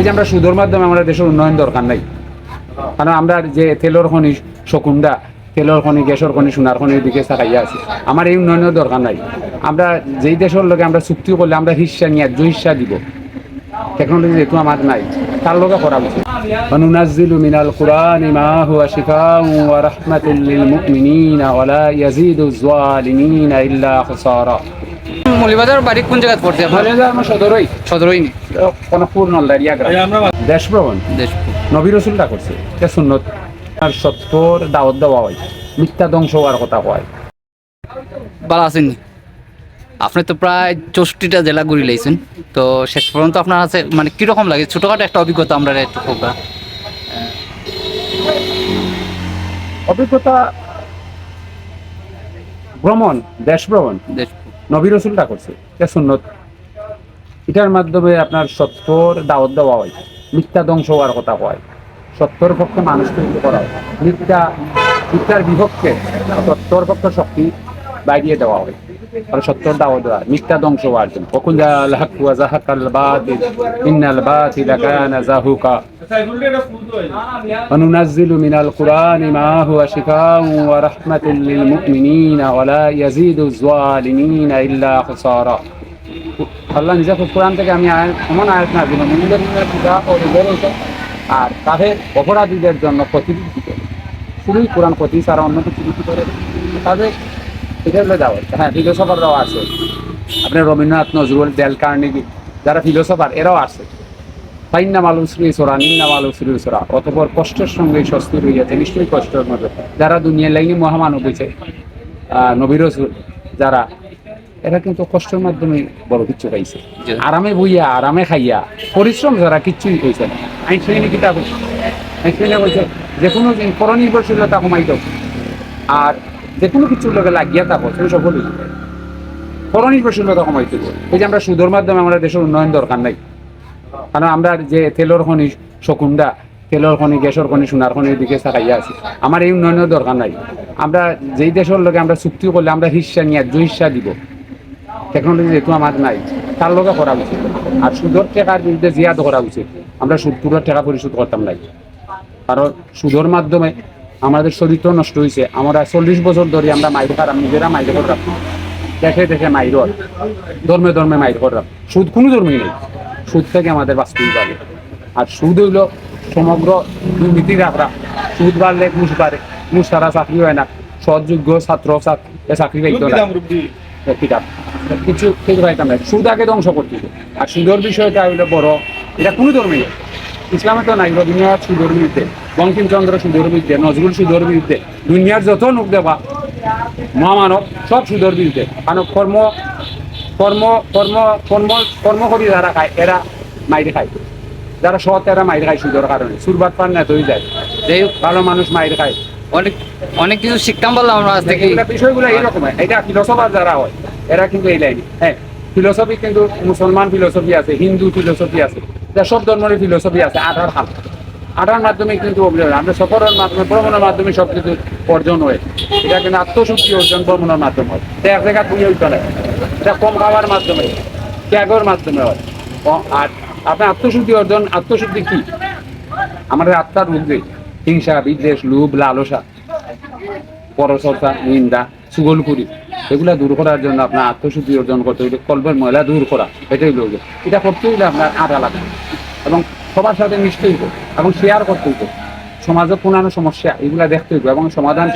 এই যে আমরা সুদর মাধ্যমে আমাদের দেশের উন্নয়ন দরকার নাই কারণ আমরা যে তেলর খনি শকুন্দা তেলর খনি গ্যাসের খনি সোনার খনির দিকে তাকাইয়া আছি আমার এই উন্নয়নের দরকার নাই আমরা যেই দেশের লগে আমরা চুক্তি করলে আমরা হিস্সা ন্যায্য হিস্সা দিব টেকনোলজি যেহেতু আমার নাই তার লগে করা উচিত وننزل من القرآن ما هو شفاء ورحمة للمؤمنين ولا يزيد الظالمين إلا خسارا মলিবাজার বাড়ি কোন জায়গায় পড়ছে আপনার? আমার সদরই। সদরই নি? কনকপুর নলদারিয়া গ্রাম দেশ ভ্রমণ দেশপুর নবী রসুলটা করছে। এটা সুন্নত। আর সত্যর দাওয়াত দেওয়া হয়। মিথ্যা ধ্বংস হওয়ার কথা কয়। ভালো আছেন আপনি তো প্রায় চৌষট্টিটা জেলা ঘুরি লাইছেন। তো শেষ পর্যন্ত আপনার আছে মানে কীরকম লাগে? ছোটখাটো একটা অভিজ্ঞতা আমরা একটু অভিজ্ঞতা ভ্রমণ দেশ ভ্রমণ দেশপুর নবী রসুলটা করছে। এটা সুন্নত। এটার মাধ্যমে আপনার সত্যর দাওয়াত দেওয়া হয়। মিথ্যা ধ্বংস হওয়ার কথা হয়। সত্যর পক্ষে মানুষ তৈরি করা হয়। মিথ্যা, মিথ্যার বিভক্তে সত্যর পক্ষে শক্তি বাইরিয়ে দেওয়া হয়। আর সত্যর দাওয়া দেওয়া মিথ্যা ধ্বংস হওয়ার জন্য। কখন যা আল্লাহ হাক ইন্নাল وننزل من القرآن ما هو شفاء ورحمة للمؤمنين ولا يزيد الظالمين إلا خسارا আল্লাহ নিজে কোরআন থেকে আমি আয়াত এমন আয়াত না দিল মুমিনদের জন্য পূজা ও রিজের হইতো আর তাদের অপরাধীদের জন্য প্রতিদিন দিত শুধুই কোরআন প্রতি সারা অন্য কিছু কিছু করে তাদের এটা হলো দাও হ্যাঁ ফিলোসফাররাও আছে আপনার রবীন্দ্রনাথ নজরুল ডেল কার্নেগি যারা ফিলোসফার এরাও আছে ফাইন্না মালু শ্রী সোরা নিন্না মালু শ্রী সোরা। অতপর কষ্টের সঙ্গে স্বস্তি রইয়াছে নিশ্চয়ই কষ্টের মধ্যে। যারা দুনিয়ার লাইনে মহামানব হয়েছে নবীর যারা এরা কিন্তু কষ্টের মাধ্যমে বড় কিছু পাইছে। আরামে বইয়া আরামে খাইয়া পরিশ্রম যারা কিচ্ছুই হয়েছে না। আইন শ্রেণি কিতাব আইন শ্রেণি বলছে যে কোনো পরনির্ভরশীলতা কমাইত আর যে কোনো কিছুর লোকে লাগিয়া থাকো তুমি সফল হয়ে পরনির্ভরশীলতা কমাইতে এই যে আমরা সুদর মাধ্যমে আমাদের দেশের উন্নয়ন দরকার নাই। কারণ আমরা যে তেলর খনি শকুন্দা তেলর খনি গ্যাসের খনি সোনার খনির দিকে তাকাইয়া আছি। আমার এই উন্নয়নের দরকার নাই। আমরা যেই দেশের লোকে আমরা চুক্তি করলে আমরা হিস্সা ন্যায্য হিস্সা দিব। টেকনোলজি যেহেতু আমার নাই তার লগে করা উচিত। আর সুদর টাকার বিরুদ্ধে জিয়াদ করা উচিত। আমরা সুদপুরের টাকা পরিশোধ করতাম নাই। কারণ সুদর মাধ্যমে আমাদের চরিত্র নষ্ট হয়েছে আমরা চল্লিশ বছর ধরে আমরা মাইর খারাপ নিজেরা মাইর করলাম দেখে দেখে মাইর ধর্মে ধর্মে মাইর করলাম সুদ কোনো ধর্মই নেই। সুদ থেকে আমাদের বাঁচতেই পারে। আর সুদ হইল সমগ্র দুর্নীতি রাখরা সুদ বাড়লে ঘুষ বাড়ে ঘুষ ছাড়া চাকরি হয় না। সৎযোগ্য ছাত্র চাকরি পাইতো না। কিতাব কিছু কিছু পাইতাম না। সুদ আগে ধ্বংস করতে হবে। আর সুদর বিষয়টা হইল বড়। এটা কোনো ধর্মে ইসলামে তো নাই রবীন্দ্রনাথ সুদর বিরুদ্ধে। বঙ্কিমচন্দ্র সুদর বিরুদ্ধে নজরুল সুদর বিরুদ্ধে। দুনিয়ার যত লোক দেবা মহামানব সব সুদর বিরুদ্ধে। কারণ কর্ম কর্ম কর্ম কর্ম কর্ম করি যারা খায় এরা মাইরে খায়। যারা সৎ এরা মাইরে খায় সুদর কারণে। সুরবাদ পান না তৈরি যায়। যাই ভালো মানুষ মাইরে খায়। অনেক অনেক কিছু শিখতাম বললাম আমরা আজ থেকে বিষয়গুলো এইরকম এটা ফিলোসফার যারা হয় এরা কিন্তু এই লাইনে হ্যাঁ ফিলোসফি কিন্তু মুসলমান ফিলোসফি আছে হিন্দু ফিলোসফি আছে যা সব ধর্মের ফিলোসফি আছে আঠার হাল আঠার মাধ্যমে কিন্তু আমরা সফরের মাধ্যমে, ভ্রমণের মাধ্যমে সব কিছু অর্জন হয়। এটা কিন্তু আত্মশক্তি অর্জন ভ্রমণের মাধ্যমে হয়। এক জায়গা তুমি হইতে না এটা কম খাওয়ার মাধ্যমে, ত্যাগের মাধ্যমে হয়। আর আপনার আত্মশুদ্ধি অর্জন, আত্মশুদ্ধি কি? আমাদের আত্মার উদ্রে হিংসা, বিদ্বেষ, লোভ, লালসা পরচর্চা নিন্দা সুগলপুরি এগুলা দূর করার জন্য আপনার আত্মশুদ্ধি অর্জন করতে হইলে কল্পের ময়লা দূর করা, এটাই লোক এটা করতে হইলে আপনার আটা লাগবে। এবং সবার সাথে মিশতে হইব এবং শেয়ার করতে হইব। সমাজের পুরানো সমস্যা এগুলা দেখতে হইব এবং সমাধান